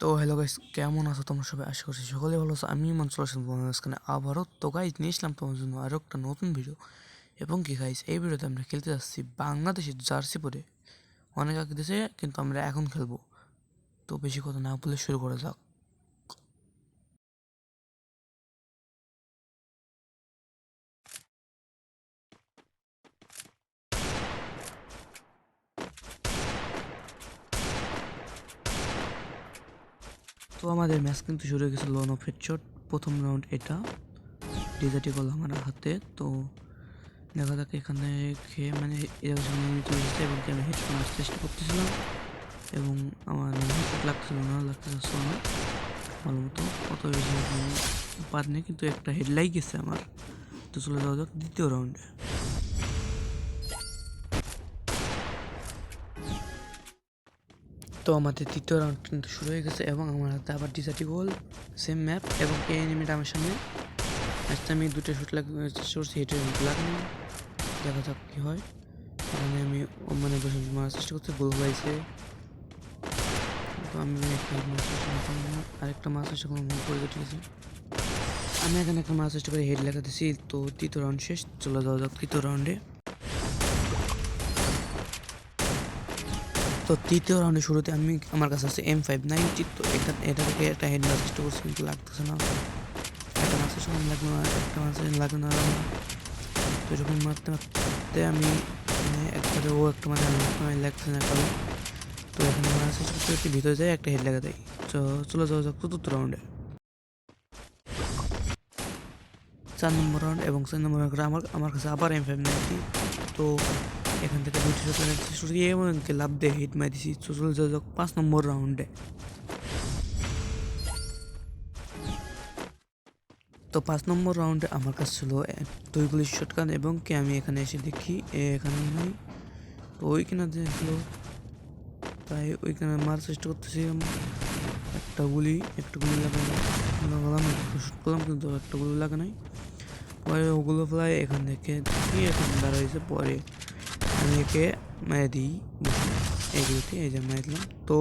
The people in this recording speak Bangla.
তো হ্যালো গাইস, কেমন আছো তোমরা সবাই? আশা করছি সকলে ভালো আছো। আমি মনসুর হোসেন মাঝখানে আবারও। তো গাইজ নিয়ে এসলাম তোমার জন্য আরও একটা নতুন ভিডিও এবং কি গাইজ এই ভিডিওতে আমরা খেলতে যাচ্ছি বাংলাদেশের জার্সি পরে। অনেক আগে দেশে কিন্তু আমরা এখন খেলব। তো বেশি কথা না বলে শুরু করা যাক। তো আমাদের ম্যাচ কিন্তু শুরু হয়ে গেছে লোন অফ হেডশট প্রথম রাউন্ড এটা। ডিজার্টি বল আমার হাতে। তো দেখা যাক এখানে খেয়ে মানে এরকম এবং আমি হেডফোন আসার চেষ্টা করতেছিলাম। এবং আমার হেডফোন লাগছিল না লাগতে চাচ্ছিল না ভালো মতো অত বেশি পারিনি কিন্তু একটা হেডলাইট গেছে আমার। তো চলে যাওয়া যাক দ্বিতীয় রাউন্ডে তো আমাদের তৃতীয় রাউন্ড কিন্তু শুরু হয়ে গেছে এবং আমার হাতে আবার ডিজার্টি বল সেম ম্যাপ এবং এই এনিমিটা আমার সামনে। আজকে আমি দুটো শুট লাগ করছি হেঁটে লাগনি দেখা যাক কী হয়। এখানে আমি মানে বসে মারার চেষ্টা করছি গোল হয়েছে। তো আমি আরেকটা মারার চেষ্টা করলাম করে ঠিক আছে আমি এখানে একটা মারার চেষ্টা করে হেড লাগাতেছি। তো তৃতীয় রাউন্ড শেষ, চলে যাওয়া যাক তৃতীয় রাউন্ডে তো তৃতীয় রাউন্ডের শুরুতে আমি, আমার কাছে আছে এম ফাইভ নাইনটি তো এটা এটা থেকে একটা হেড মারার চেষ্টা করছি কিন্তু লাগতেছে না। একটা মাছের সময় লাগবে না, একটা মাছের লাগে না। তো যখন মারতে মারতে আমি মানে একবারে ও একটা মাঝে আমি একটা লাগছে না কারণ। তো এখানে মারা শেষ করতে করতে ভিতরে যায় একটা হেড লাগা দেয় তো চলে যাওয়া যাক চতুর্থ রাউন্ডে চার নম্বর রাউন্ড এবং চার নম্বর রাউন্ড আমার আমার কাছে আবার এম ফাইভ নাইনটি তো এখান থেকে দুটি শট লাগাচ্ছি শুধু এমনকি লাভ দিয়ে হিট মারি দিছি। তো চলে পাঁচ নম্বর রাউন্ডে তো পাঁচ নম্বর রাউন্ডে আমার কাছে ছিল দুই গুলি শটগান এবং কি আমি এখানে এসে দেখি এখানে নেই। তো ওইখানে দেখল, তাই ওইখানে মার চেষ্টা করতেছিলাম একটা গুলি একটা গুলি লাগানো লাগালাম শুট করলাম, কিন্তু একটা গুলি লাগা নাই। পরে ওগুলো প্রায় এখান থেকে এখন দাঁড়াইছে পরে আমি একে মেরে দিই এগুলোতে এই যে মেরে দিলাম তো